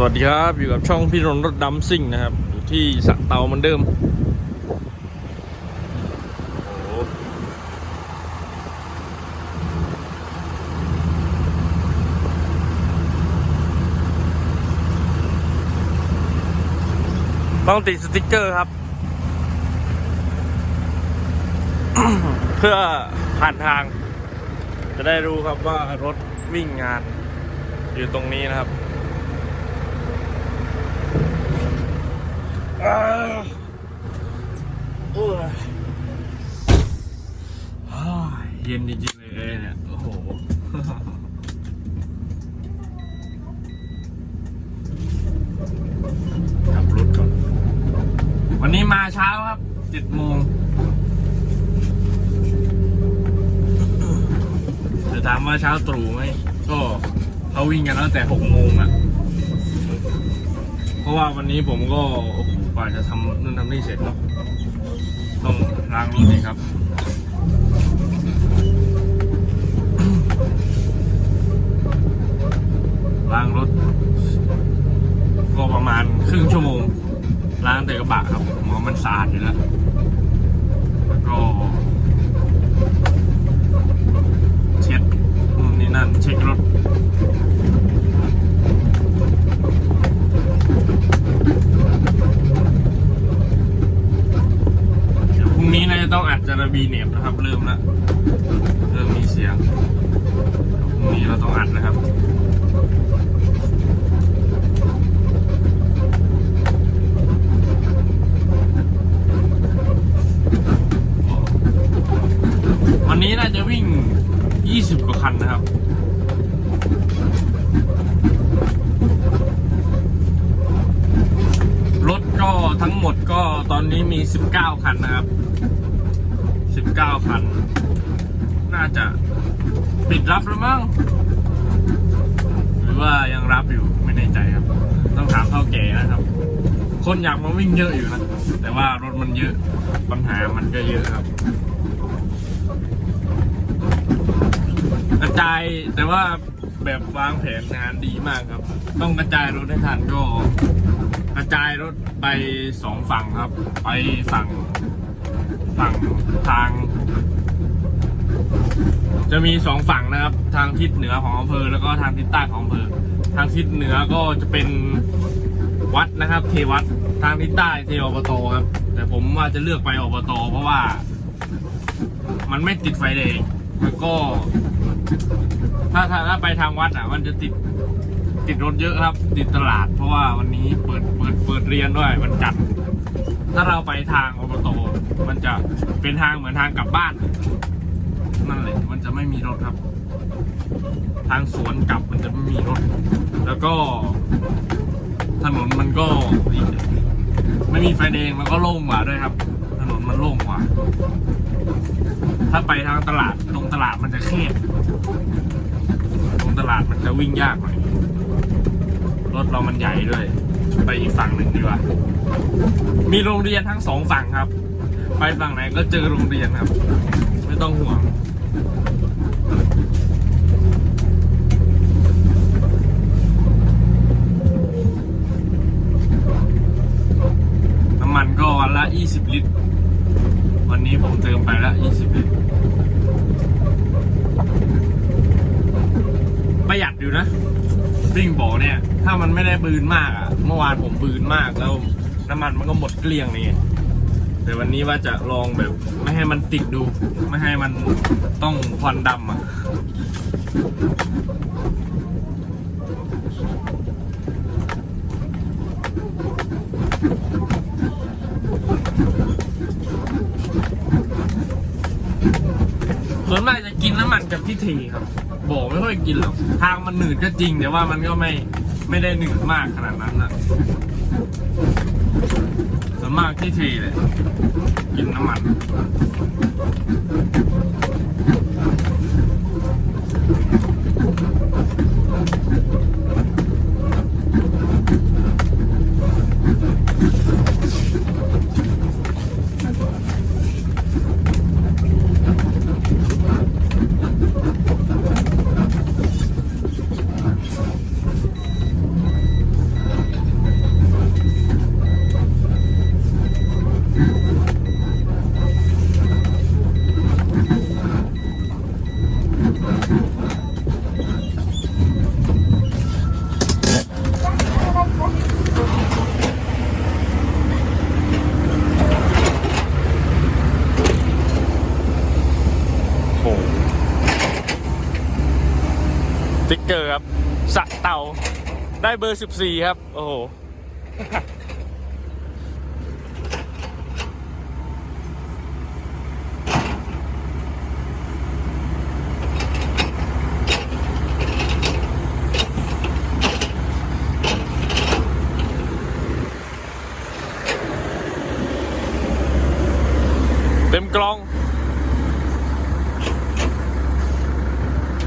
สวัสดีครับอยู่กับช่องพี่รนรถดำซิ่งนะครับ อยู่ที่สระเตาเหมือนเดิมต้องติดสติกเกอร์ครับ เพื่อผ่านทาง จะได้รู้ครับว่ารถวิ่งงาน อยู่ตรงนี้นะครับ อ้าวโอ้ยฮ่า เย็นจริงๆเลยเนี่ย โอ้โห ขับรถก่อน วันนี้มาเช้าครับเจ็ดโมงจะถามว่าเช้าตรู่ไหม ก็เขาวิ่งกันตั้งแต่หกโมงอะ เพราะว่าวันนี้ผมก็โอ้โห ว่าจะทำนู่นทำนี่เสร็จเนาะต้องล้างรถนี่ครับล้างรถ ก็ประมาณครึ่งชั่วโมงล้างแต่กระบะครับมันสะอาดอยู่แล้วแล้วก็ เช็ดนู่นนี่นั่น เช็ครถ เดี๋ยวพรุ่งนี้น่าจะต้องอัดจารบีเหน็บนะครับ เริ่มแล้วเริ่มมีเสียงเดี๋ยวพรุ่งนี้เราต้องอัดนะครับ วันนี้น่าจะวิ่ง 20 กว่าคันนะครับ รถก็ทั้งห มดก็ตอนนี้มี 19 คันนะครับ 19 คัน น่าจะปิดรับแล้วมั้ง หรือว่ายังรับอยู่ไม่แน่ใจครับ ต้องถามเท่าแก่นะครับ คนอยากมาวิ่งเยอะอยู่นะ แต่ว่ารถมันเยอะ ปัญหามันก็เยอะครับ กระจายแต่ว่าแบบวางแผนงานดีมากครับ ต้องกระจายรถให้ทันก็ กระจายรถไปสองฝั่งครับ ไปฝั่งฝั่งทาง จะมีสองฝั่งนะครับ ทางทิศเหนือของอำเภอแล้วก็ทางทิศใต้ของอำเภอ ทางทิศเหนือก็จะเป็นวัดนะครับ เทวัดทางทิศใต้เทอบตครับ แต่ผมว่าจะเลือกไปอบตเพราะว่า มันไม่ติดไฟแดงแล้วก็ ถ้าถ้าถ้าไปทางวัดอะ มันจะติด ติดรถเยอะครับ ติดตลาด เพราะว่าวันนี้เปิดเปิดเปิดเรียนด้วยวันจันทร์ถ้าเราไปทางอบตมันจะเป็นทางเหมือนทางกลับบ้าน นั่นแหละมันจะไม่มีรถครับ ทางสวนกลับมันจะไม่มีรถ แล้วก็ ถนนมันก็ไม่มีไฟแดงแล้วก็โล่งกว่าด้วยครับ ถนนมันโล่งกว่า ถ้าไปทางตลาดตรงตลาดมันจะแคบตรงตลาดมันจะวิ่งยากหน่อย รถเรามันใหญ่ด้วย ไปอีกฝั่งหนึ่งดีกว่า มีโรงเรียนทั้งสองฝั่งครับ ไปฝั่งไหนก็เจอโรงเรียนครับ ไม่ต้องห่วงน้ำมันก็วันละ 20 ลิตร วันนี้ผมเติมไปละ 20 ลิตร ประหยัดอยู่นะ วิ่งบอกเนี่ย ถ้ามันไม่ได้บืนมากอะ่ะ เมื่อวานผมบืนมากแล้วน้ำมันมันก็หมดเกลี้ยงนี่แต่วันนี้ว่าจะลองแบบ ไม่ให้มันติดดู ไม่ให้มันต้องควันดำอะส่วนมากจะกินน้ำมันกับที่ทีครับ บอกไม่ค่อยกินหรอกทางมันหนืดก็จริง แต่ว่ามันก็ไม่ไม่ได้หนืดมากขนาดนั้นนะส่วนมากที่ทีเลยกินน้ำมัน ร ได้เบอร์สิบสี่ครับ โอ้โห เต็มกล่อง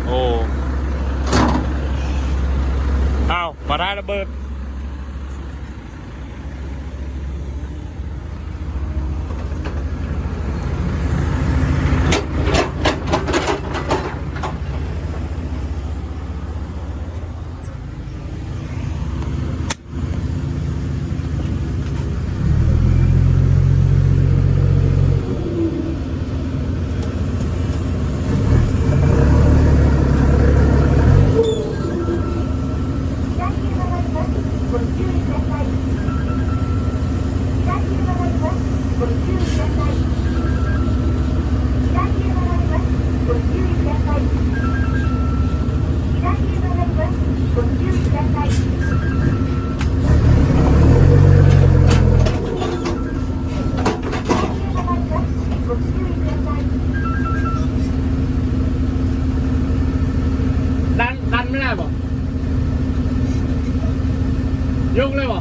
โอ้ อ้าวมาได้ระเบิด ดันดันไม่ได้ป่ะยกเลยป่ะท้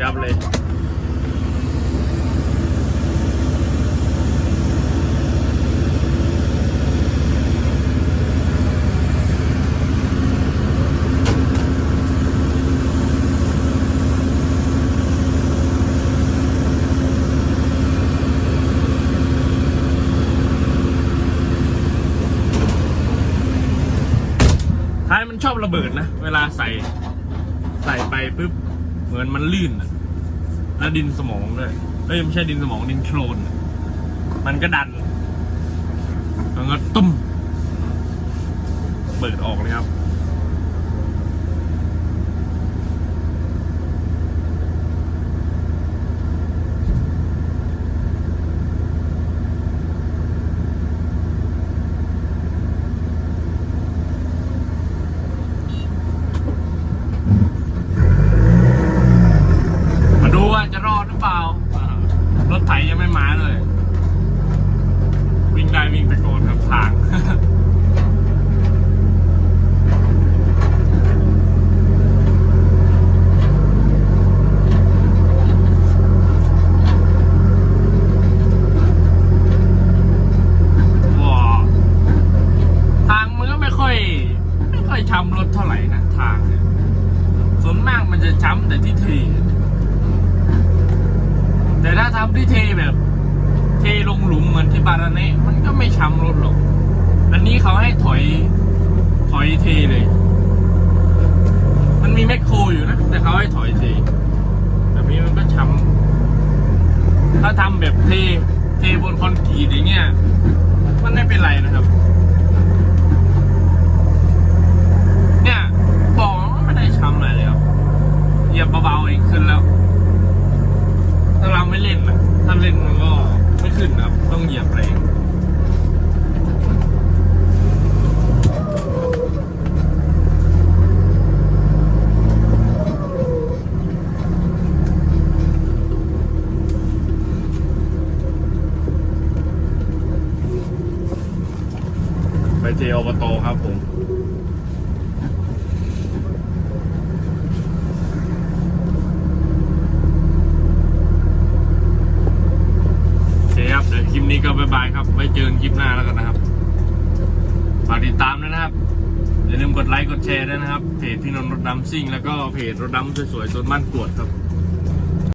ยับเลยท้ายมันชอบระเบิดนะ เวลาใส่ใส่ไปปุ๊บ เหมือนมันลื่นอะแล้วดินสมองด้วยเอ้ยไม่ใช่ดินสมองดินโคลนอะมันก็ดันมันก็ตุ้มเปิดออกเลยครับ มาดูว่าจะรอดหรือเปล่าอ่ารถไถยังไม่มาเลย วิ่งได้วิ่งไปก่อนครับทาง ว้าวทางมันก็ไม่ค่อย ไม่ค่ อยช้ำรถเท่าไหร่นะทางเนี่ยส่วนมากมันจะช้ำแต่ที่เท แต่ถ้าทำที่เทแบบ เทลงหลุมเหมือนที่บาราเนะมันก็ไม่ช้ำรถหรอก อันนี้เขาให้ถอยถอยเทเลย มันมีแมคโครอยู่นะ แต่เขาให้ถอยเทแบบนี้มันก็ช้ำถ้าทำแบบเท เทบนคอนกรีตอย่างเงี้ย มันไม่เป็นไรนะครับ เนี่ยบอกว่าไม่ได้ช้ำอะไรเลยครับ เบเบาๆเองขึ้นแล้ว ถ้าเราไม่เล่นนะถ้าเล่นมันก็ไม่ขึ้นนะครับต้อง เทอบตครับผม โอเคครับเดี๋ยวคลิปนี้ก็บายบายครับ ไว้เจอกันคลิปหน้าแล้วกันนะครับ ฝากติดตามด้วยนะครับ อย่าลืม กดแชร์ด้วยนะครับเพจพี่นนท์รถดำซิ่ง แล้วก็เพจรถดำสวยๆโซนบ้านกวดครับ